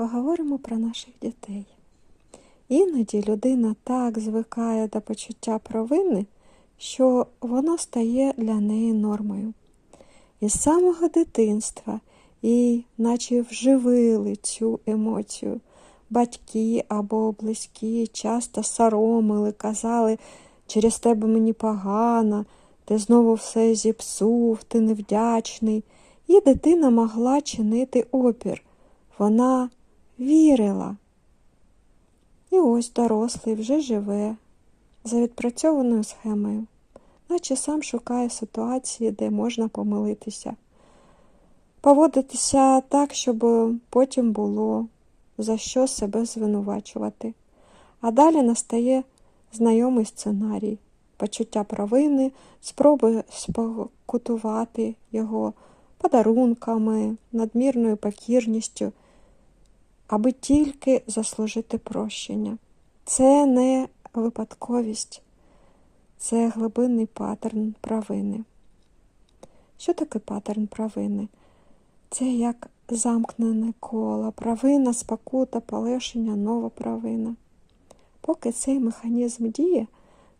поговоримо про наших дітей. Іноді людина так звикає до почуття провини, що воно стає для неї нормою. Із самого дитинства їй наче вживили цю емоцію. Батьки або близькі часто соромили, казали, через тебе мені погано, ти знову все зіпсув, ти невдячний. І дитина могла чинити опір. Вона вірила. І ось дорослий вже живе за відпрацьованою схемою, наче сам шукає ситуації, де можна помилитися, поводитися так, щоб потім було за що себе звинувачувати. А далі настає знайомий сценарій, почуття провини, спроби спокутувати його подарунками, надмірною покірністю, аби тільки заслужити прощення. Це не випадковість, це глибинний паттерн провини. Що таке паттерн провини? Це як замкнене коло, провина, спокута, полегшення, нова провина. Поки цей механізм діє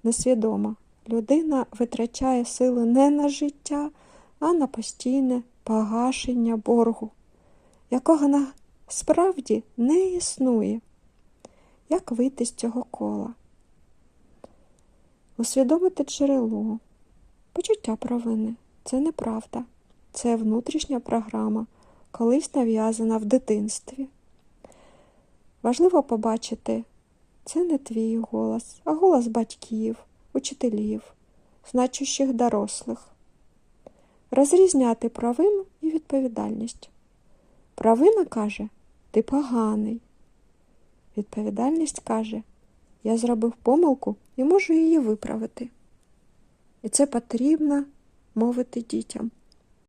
несвідомо, людина витрачає сили не на життя, а на постійне погашення боргу, якого насправді не існує. Як вийти з цього кола? Усвідомити джерело, почуття провини це неправда, це внутрішня програма, колись нав'язана в дитинстві. Важливо побачити, це не твій голос, а голос батьків, учителів, значущих дорослих. Розрізняти провину і відповідальність. Провина каже, ти поганий. Відповідальність каже, я зробив помилку і можу її виправити. І це потрібно мовити дітям.